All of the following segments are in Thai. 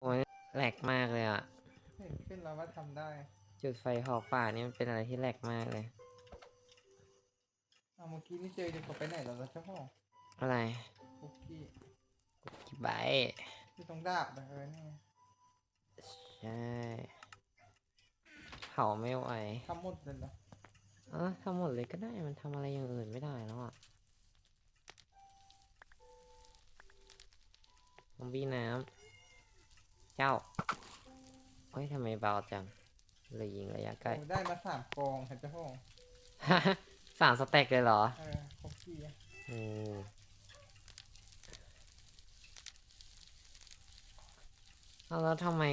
โอ้ยแหลกมากเลยอะ เห็นขึ้นแล้วว่าทำได้ จุดไฟเผาป่านี่มันเป็นอะไรที่แหลกมากเลย เอาเมื่อกี้นี่เจอจะกดไปไหนแล้วนะเจ้าพ่ออะไรคุกกี้กี่ใบที่ตรงดาบนะเออนี่ไงใช่เผาไม่ไหวทำหมดเลยเหรอเออทำหมดเลยก็ได้มันทำอะไรอย่างอื่นไม่ได้แล้วอะซอมบี้น้ำ เจ้าเฮ้ยทำไมเบาจังเลยยิงระยะใกล้โอ้ได้มาสามกองค่ะเจ้าพ่อสามสเต็กเลยเหรอเออคุกกี้อะโอ้เอาแล้วทำไม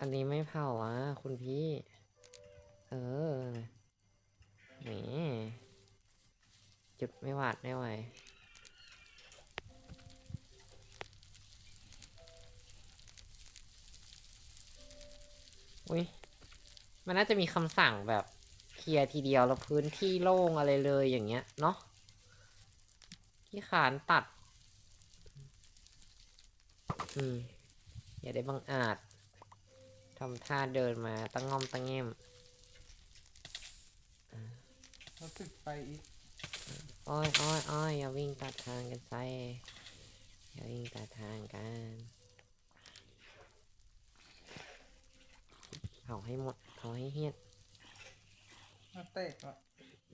อันนี้ไม่เผาวะคุณพี่ เออแหมจุดไม่หวาดไม่ไหว อุ้ยมันน่าจะมีคำสั่งแบบเคลียร์ทีเดียวแล้วพื้นที่โล่งอะไรเลยอย่างเงี้ยเนาะที่ขานตัด อืม อย่าได้บังอาจทำท่าเดินมาตั้งง่อมตั้งแง่มแล้วติดไฟอีกอ้อยอ้อยอ้อยอย่าวิ่งตัดทางกันไปอย่าวิ่งตัดทางกัน เอาให้หมดเอาให้เฮียดมาเตะอะ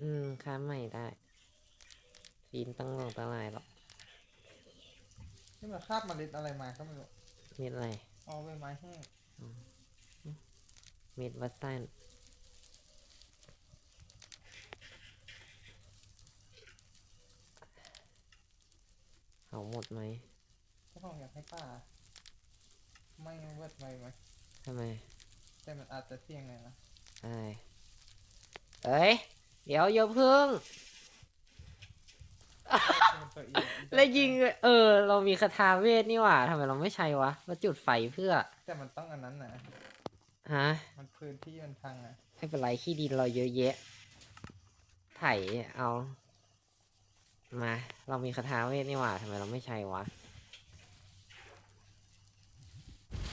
อืมค้าใหม่ได้ฟีนตั้งลงตั้งลายหรอกนี่มันคาบเมล็ดอะไรมาก็ไม่รู้เม็ดอะไรเอาใบไม้แห้งเม็ดวัดสั้นเอาหมดไหมเจ้าพ่ออยากให้ป้า ไม่เวิร์ดไวไหมทำไม แต่มันอาจจะเสี่ยงเลยนะอะไรเอ้ย เดี๋ยวอย่าเพึ่งมันตัวอีกแล้วยิง เออ เรามีคาถาเวทนี่หว่าทำไมเราไม่ใช้วะมาจุดไฟเพื่อ แต่มันต้องอันนั้นนะฮะ มันพื้นที่มันพังอะไม่เป็นไรขี้ดินเราเยอะแยะ ไถเอา มา เรามีคาถาเวทนี่หว่าทำไมเราไม่ใช้วะ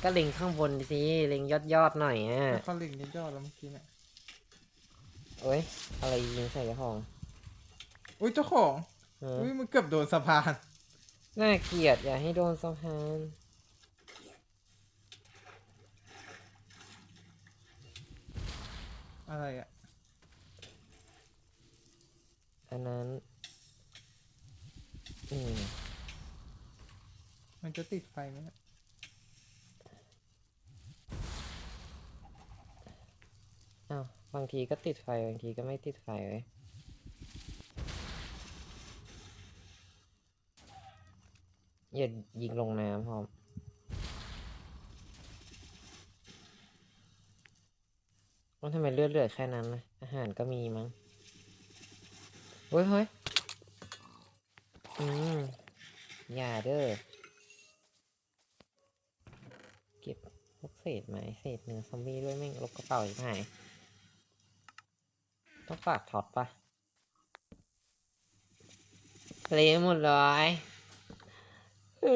ก็เล็งข้างบนสิเล็งยอดยอดๆหน่อยอะแล้วเขาลิงยอดๆแล้วเมื่อกี้เนี่ยเอ้ยอะไรยิงใส่กระพองอุ้ยเจ้าของเอออุ้ยมันเกือบโดนสะพานน่าเกลียดอย่าให้โดนสะพานอะไรอะอันนั้นอืมมันจะติดไฟไหมเนี่ย อ้าวบางทีก็ติดไฟ บางทีก็ไม่ติดไฟเว้ยอย่ายิงลงน้ำพร้อมว่าทำไมเลือดเหลือแค่นั้นนะอาหารก็มีมั้งเฮ้ยเฮ้ยอืมอย่าเด้อ เก็บพวกเศษไม้เศษเนื้อซอมบี้ด้วยแม่งลบกระเป๋าอีกหาย ต้องฝากท็อตปะเละหมดเลยเอ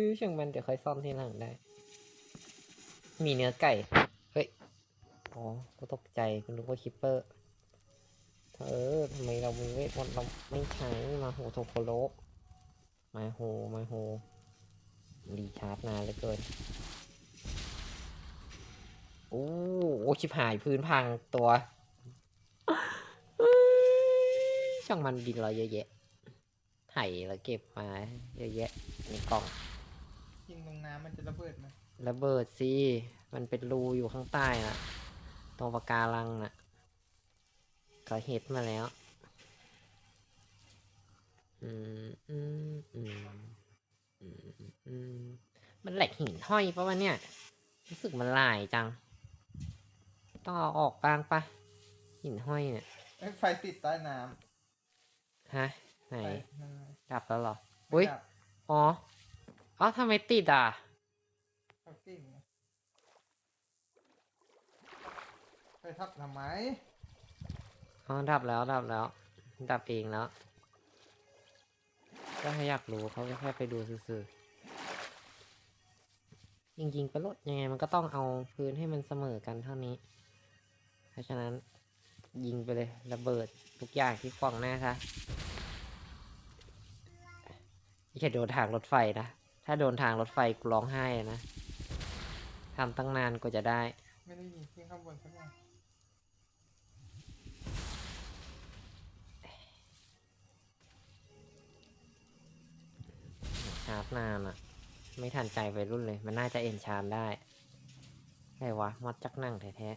อช่างมันเดี๋ยวค่อยซ่อมทีหลังได้ มีเนื้อไก่ เฮ้ย อ๋อก็ตกใจคุณนึกว่าคิปเปอร์ เออทำไมเรามีเวทมนต์เราไม่ใช้มาโหโทโคโรมาโหมาโหรีชาร์จนานเหลือเกินโอ้โอชิบหายพื้นพังตัวเอ้ย ช่างมันดินเราเยอะแยะไถเราเก็บมาเยอะแยะในกล่องยิงลงน้ำมันจะระเบิดไหมระเบิดสิ มันเป็นรูอยู่ข้างใต้น่ะ ตรงปะการังน่ะก็เห็ดมาแล้ว อืมอืมอืมอืมอืมมันแหลกหินห้อยปะวะเนี่ย รู้สึกมันลายจัง ต้องเอาออกบ้างปะหินห้อยเนี่ยเอ้ยไฟติดใต้น้ ฮะ ไหนำไฟนั่นไงดับแล้วเหรอไม่อุ้ยดับอ๋อ อ๋อทำไมติดอะเขาเก่งไงไปทับทำไม อ๋อ ดับแล้ว ดับแล้ว ดับเองแล้ว ก็แค่อยากรู้เขาก็แค่ไปดูซื่อยิงยิงๆไปลดยังไงมันก็ต้องเอาพื้นให้มันเสมอกันเท่านี้ เพราะฉะนั้นยิงไปเลยระเบิดทุกอย่างที่ขวางหน้าค่ะ อย่าโดนทางรถไฟนะ ถ้าโดนทางรถไฟกูร้องไห้เลยนะทำตั้งนานกว่าจะได้ ไม่ได้ยินที่ข้างบนสักอย่างชาร์จนานอะไม่ทันใจไปรุ่นเลย มันน่าจะเอ็นชานได้อะไรวะมอดจักนั่งแท้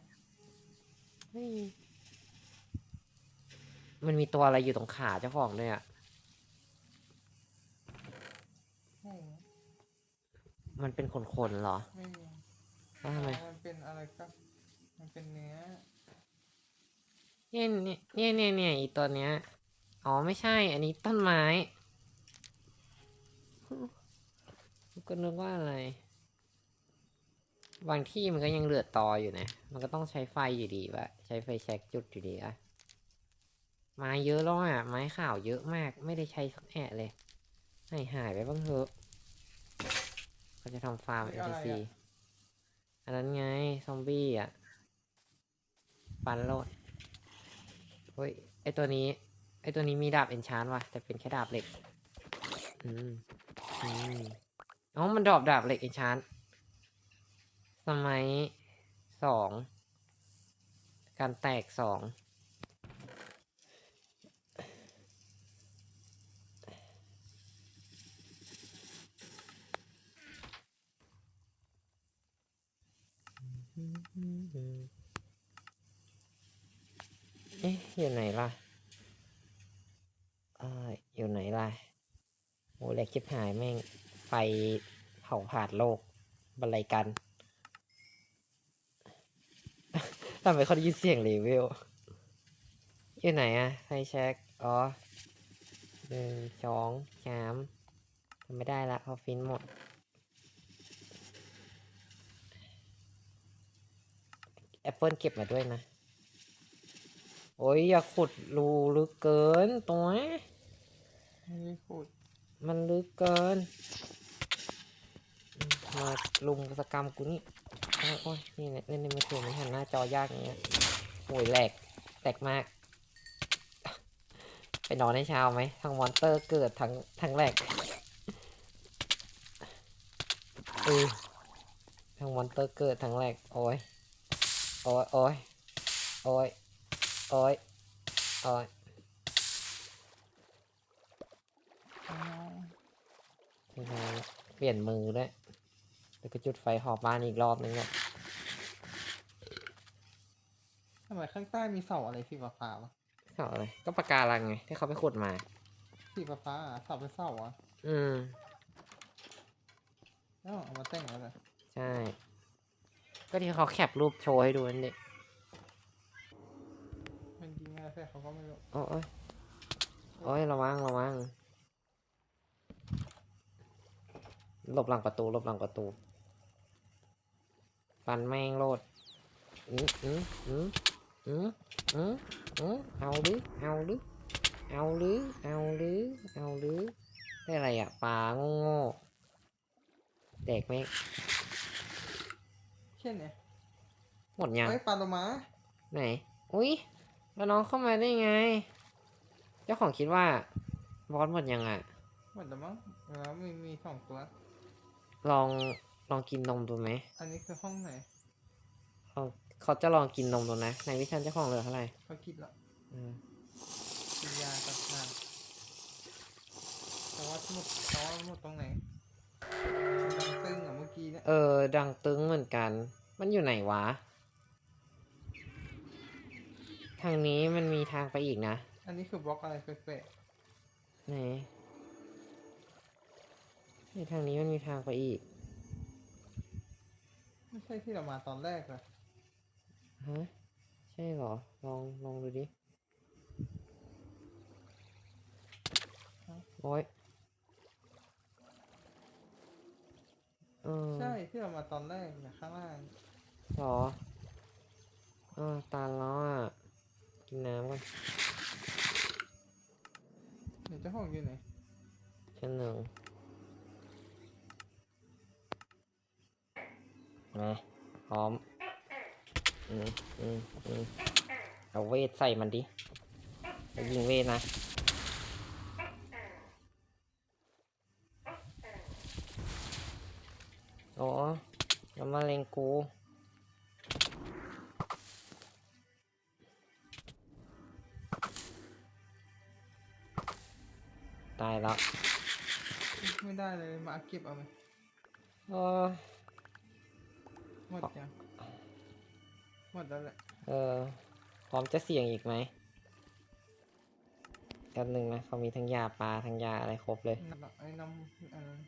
ๆเฮ้ยมันมีตัวอะไรอยู่ตรงขาเจ้าของด้วยอะ ไม่มี มันเป็นขนๆเหรอ ไม่มีแล้วทำไม มันเป็นอะไรก็มันเป็นเนื้อเนี่ยเนี่ยเนี่ยเนี่ยเนี่ยอีตัวเนี้ย อ๋อไม่ใช่ อันนี้ต้นไม้ ก็นึกว่าอะไร บางที่มันก็ยังเหลือตออยู่นะ มันก็ต้องใช้ไฟอยู่ดีวะใช้ไฟแช็กจุดอยู่ดีอะไม้เยอะแล้วอะ ไม้ข่าวเยอะมาก ไม่ได้ใช้สักแอะเลย ให้หายไปบ้างเถอะ เขาจะทำฟาร์มเฮ้เอยอะไรซีอะอันนั้นไง ซอมบี้อะปันโลดเฮ้ย ไอตัวนี้ ไอตัวนี้มีดาบเอนชานว่ะ แต่เป็นแค่ดาบเหล็ก อืม อืมอ๋อมันดรอปดาบเหล็กเอนชานสมัยสอง การแตกสอง เอ๊ะ อยู่ไหนล่ะอ่าอยู่ไหนล่ะโอ้แหลกชิบหายแม่ง ไฟเผาผลาดโลกบันไลกันทำไมเขาได้ยินเสียงเลเวลอยู่ไหนอะไฟแช็กอ๋อหนึ่งสองสามทำไม่ได้ละเพราฟินหมด แอปเปิลเก็บมาด้วยนะ โอ้ยอย่าขุดรูลึกเกินตัวไม่ได้พูดมันลึกเกินอืมมาลุมกสกรรมกูนี่โอ้ยโอ้ยนี่แหละเล่นในมือถือมันหันหน้าจอยากอย่างเงี้ยโอ้ยแหลกแตกมาก ไปนอนให้เช้าไหมทั้งมอนเตอร์เกิดทั้งทั้งแหลกเออทั้งมอนเตอร์เกิดทั้งแหลกโอ้ย โอ้ยโอ้ยโอ้ยโอ้ยโอ้ยอ๋อใช่เปลี่ยนมือด้วยแล้วก็จุดไฟหอบบ้านอีกรอบนึงอะทำไมข้างใต้มีเสาอะไรสีฟ้าๆวะเสาอะไรก็ปากการังไงที่เขาไปขุดมาสีฟ้าๆอะเสาเป็นเสาอะอืมแล้วเอามาแต่งแล้วเหรอใช่ ก็ที่เขาแคปรูปโชว์ให้ดูนั่นเด็กมันยิงอะไรใส่เขาก็ไม่รู้โอ้ยโอ้ยระวังระวังหลบหลังประตูหลบหลังประตูฟันแม่งโลดอืมอืมอืมอืมอืมอืมเอาหรือเอาหรือเอาหรือเอาหรือเอาหรือได้อะไรอะปลาโง่โง่ๆเด็กไหมง เช่นเนี่ยหมดยังเฮ้ยปลาโลมาไหน อุ้ยแล้วน้องเข้ามาได้ไง เจ้าของคิดว่าบอสหมดยังอะ หมดแล้วมั้งแล้วมีมีสองตัว ลองลองกินนมดูไหม อันนี้คือห้องไหน เขาเขาจะลองกินนมดูนะในวิชันเจ้าของเหลือเท่าไหร่เขาคิดละอืมกินยากับน้ำแต่ว่าหมดแต่ว่าหมดตรงไหนดังตึงอะเมื่อกี้เนี่ยเออ ดังตึงเหมือนกัน มันอยู่ไหนวะ ทางนี้มันมีทางไปอีกนะ อันนี้คือบล็อกอะไรแปลกไหนนี่ทางนี้มันมีทางไปอีก ๆไม่ใช่ที่เรามาตอนแรกเหรอฮะ ใช่เหรอ ลอง ลองดูดิโอ้ย ออใช่ที่เรามาตอนแรกนะข้างล่างเหรอเออตาล้ออะ กินน้ำก่อนเดี๋ยวเจ้าของอยู่ไหนชั้นหนึ่งมาพร้อม อืมอืมอืมเอาเวทใส่มันดิแล้วยิงเวทนะ โอ้แล้วมาเลง กูตายแล้วไม่ได้เลยมาเก็บเอาไหมเออหมดยังหมดแล้วแหละเออพร้อมจะเสี่ยงอีกไหมกันหนึ่งนะเขามีทั้งยาปลาทั้งยาอะไรครบเลยน้ำไอ้น้ำอันนั้น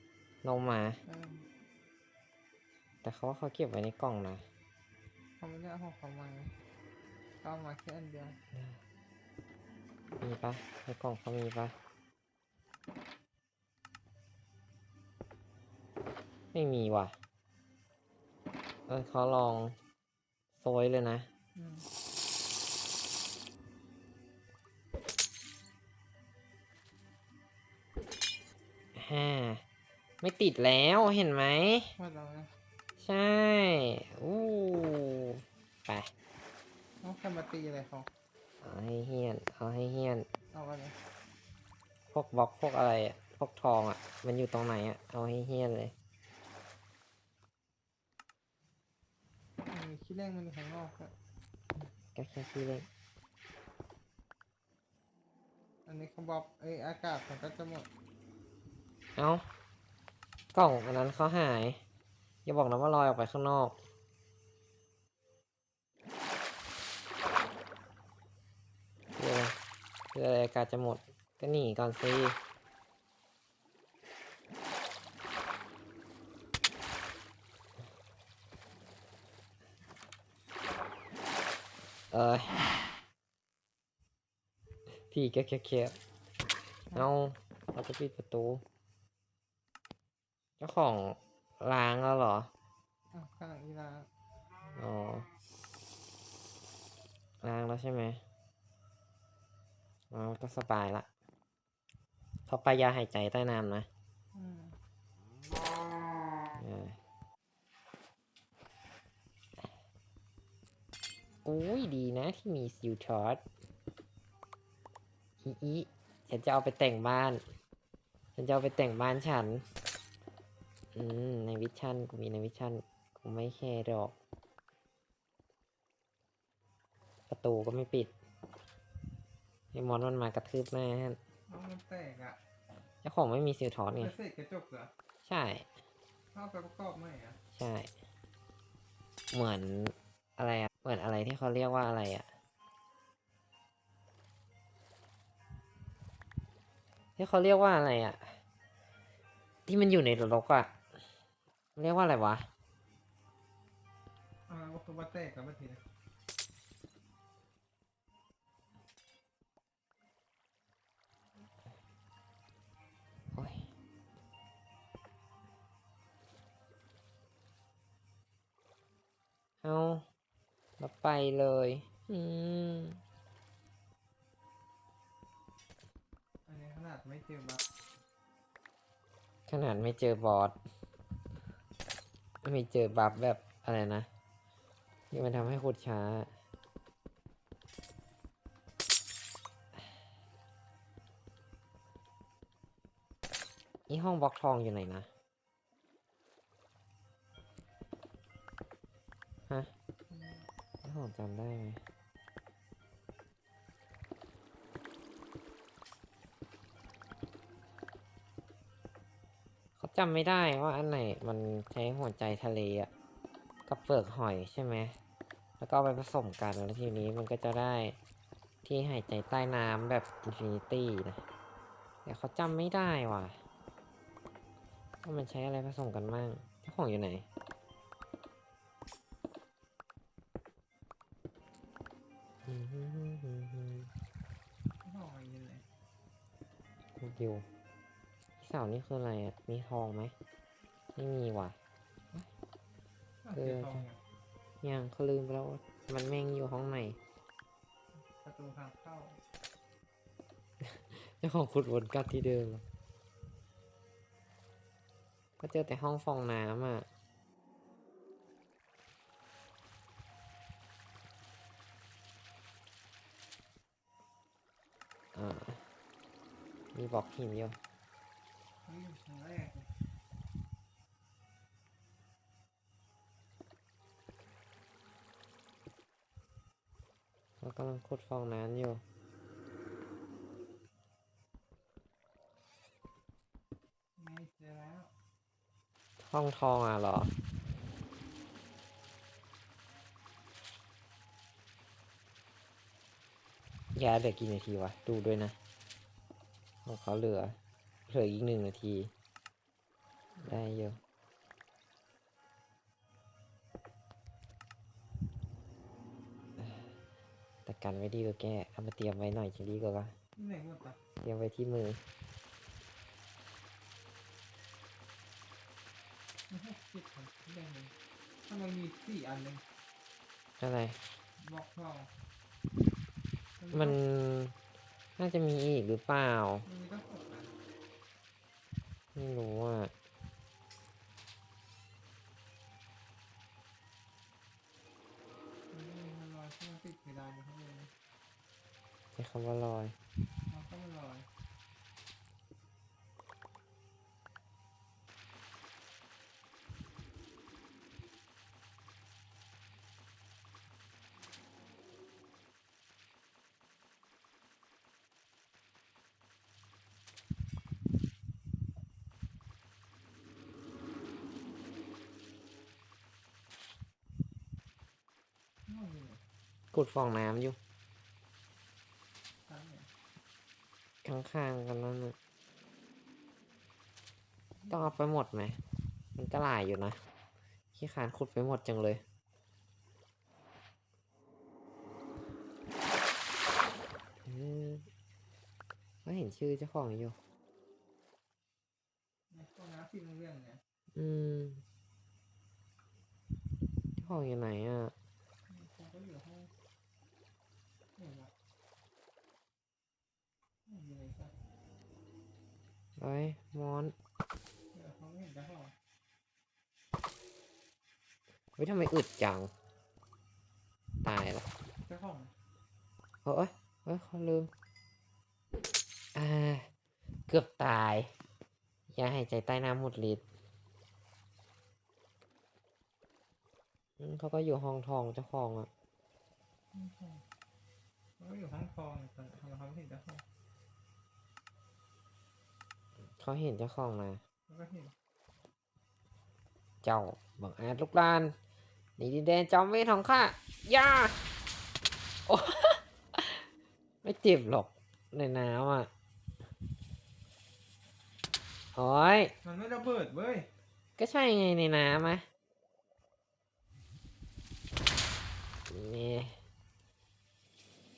นมหมาเออ แต่เขาว่าเขาเก็บไว้ในกล่องนะเขาไม่ได้เอาของเขามาไงเขาเอามาแค่อันเดียว มีปะในกล่องเขามีปะไม่มีว่ะ เออเขาลองโซยเลยนะอืมฮ่าไม่ติดแล้วเห็นไหมหมดแล้วนะ ใช่อู้ไปต้องแค่มาตีอะไรเขาเอาให้เฮี้ยนเอาให้เฮี้ยน เอาอะไรพวกบล็อกพวกอะไรอะพวกทองอะมันอยู่ตรงไหนอะเอาให้เฮี้ยนเลย อืมขี้เล่งมันอยู่ข้างนอกอะก็แค่ที่เล่นอันนี้เขาบอกเอ้ยอากาศมันก็จะหมด เอากล่องอันนั้นเขาหาย อย่าบอกนะว่าลอยออกไปข้างนอกคืออะไรคืออะไรอากาศจะหมด ก็หนีก่อนสิเอ้ยพี่แก็แค่ๆเอาเราจะปิดประตู เจ้าของ ล้างแล้วเหรออะข้างหลังอีลาอ๋อล้างแล้วใช่ไหมอ๋อก็สบายละเขาไปยาหายใจใต้น้ำนะอืมเอออุ้ยดีนะที่มีซิลชอตอีอีฉันจะเอาไปแต่งบ้าน ฉันจะเอาไปแต่งบ้านฉัน อืม ในวิชั่นกูมีในวิชั่นกูไม่แค่ดอก ประตูก็ไม่ปิดไอ้มอนมันมากระทืบหน้าฮะน้องมันแตกอะเจ้าของไม่มีซิลทอสไงจะเสกกระจกเหรอ ใช่ เข้าไปประกอบใหม่อะ ใช่ เหมือนอะไรอะเหมือนอะไรที่เขาเรียกว่าอะไรอะที่เขาเรียกว่าอะไรอะที่มันอยู่ในรกอะ เรียกว่าอะไรวะอ่าว่าคือว่าแตกกับมาทีนะโอ้ยเอาแล้วไปเลย อืม อันนี้ขนาดไม่เจอบัฟขนาดไม่เจอบอส ไม่เจอบัฟแบบอะไรนะที่มันทำให้ขุดช้า นี่ห้องบล็อกทองอยู่ไหนนะฮะนี่ผมจำได้ไหม จำไม่ได้ว่าอันไหนมันใช้หัวใจทะเลอะกับเปลือกหอยใช่ไหม แล้วก็ไปผสมกันแล้วทีนี้มันก็จะได้ที่หายใจใต้น้ำแบบอินฟินิตี้นะแต่เขาจำไม่ได้ว่ะว่ามันใช้อะไรผสมกันบ้างเจ้าของอยู่ไหนืออะไรอะ มีทองไหม ไม่มีว่ะ เออจ้ะยังเขาลืมไปแล้ว มันแม่งอยู่ห้องไหน ประตูทางเข้าเจ้าของขุดวนกับที่เดิม ก็เจอแต่ห้องฟองน้ำอะมีบอกหินอยู่ นี่อยู่ชั้นแรกเลยเรากำลังขุดฟองน้ำอยู่ไม่เจอแล้ว ห้องทองอะเหรอ ยาเหลือกี่นาทีวะ ดูด้วยนะ ของเขาเหลือ เหลืออีกหนึ่งนาที ได้เยอะแต่กันไว้ดีกว่าแกเอามาเตรียมไว้หน่อยจะดีกว่าปะที่ไหนหมดอะเตรียมไว้ที่มือไม่ให้คิดของที่ไหนเลยทำไมมีสี่อันเลยอะไรบล็อกทองมันน่าจะมีอีกหรือเปล่า มันมีตั้งหกอัน ไม่รู้อะมันมีมันลอยเข้ามาติดเพดานอยู่ข้างบนใช้คำว่าลอยมันก็มันลอย กุดฟองน้ำอยู่ตั้งเนี่ยข้างๆกันนั่นน่ะต้องเอาไปหมดไหม มันก็หลายอยู่นะขี้ขานขุดไปหมดจังเลยเออก็เห็นชื่อเจ้าของอยู่ในห้องน้ำสีเหลืองๆเนี่ยอืมเจ้าของอยู่ไหนอะ เขาก็อยู่ห้องไหนวะไม่มีอะไรสัก เอ้มอนเดี๋ยวเขาไม่เห็นเจ้าของเฮ้ยทำไมอึดจัง ตายละเจ้าของเอ้ยเอ้ยเขาลืม อ่า เกือบตาย อย่าหายใจใต้น้ำหมดฤทธิ์เขาก็อยู่ห้องทองเจ้าของอะเขาอยู่ห้องทองแต่ทำไมเขาไม่เห็นเจ้าของ เขาเห็นเจ้าของนะเขาก็เห็นเจ้าบังอาจลุกลานในดินแดนจอมเวทของข้าย่าโอ้ไม่เจ็บหรอกในน้ำอะโอ้ยมันไม่ระเบิดเว้ย ก็ใช่ไงในน้ำอะนี่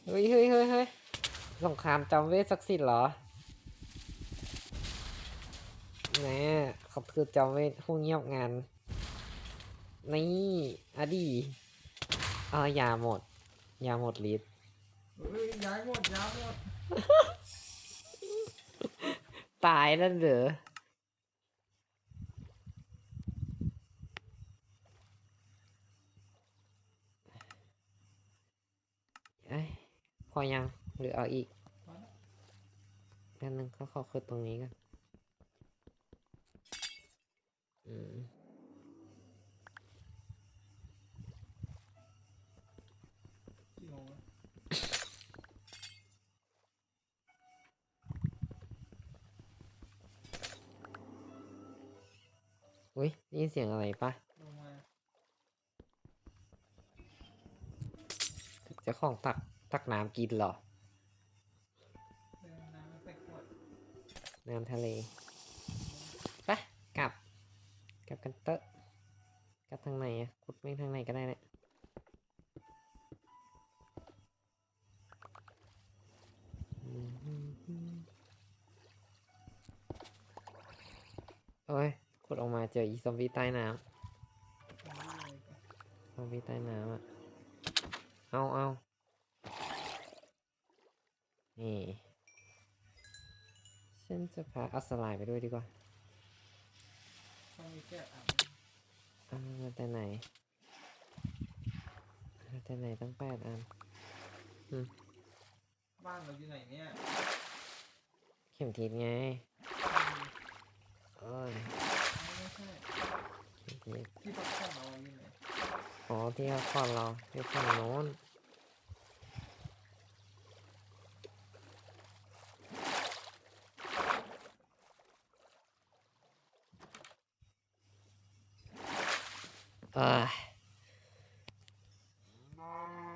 เฮ้ยเฮ้ยเฮ้ยเฮ้ยสงครามจอมเวทศักดิ์สิทธิ์เหรอ แหน่เขาคือจอมเวทผู้เงียบงาน นี่อะดีเอายาหมด ยาหมดฤทธิ์เฮ้ยย้ายหมดย้ายหมดตายแล้วเหรอเอ้ยพอยังหรือเอาอีกพอแล้วแป๊บนึงเขาขอคือตรงนี้กัน อืมกี่โมงแล้วอุ้ยได้ยินเสียงอะไรปะลงมาเจ้าของตักตักน้ำกินเหรอเดินน้ำมาใส่ขวดน้ำทะเลไปะกลับ กันเตอะกลับทางไหนอะขุดไม่ทางไหนก็ได้แหละโอ้ยขุดออกมาเจออีซอมบี้ใต้น้ำอะไรกันซอมบี้ใต้น้ำอะเอาเอานี่ฉันจะพาอาสลายไปด้วยดีกว่า ต้องมีแก้อะเอามาแต่ไหนมาแต่ไหนตั้งแปดอันบ้านเราอยู่ไหนเนี่ยข็มทิศไงอืมเอ้ยไม่ใช่เข็มทิศที่พักผ่อนเราอยู่ไหนอ๋อที่พักผ่อนเราอยู่ฝั่งโน้น เอ้ย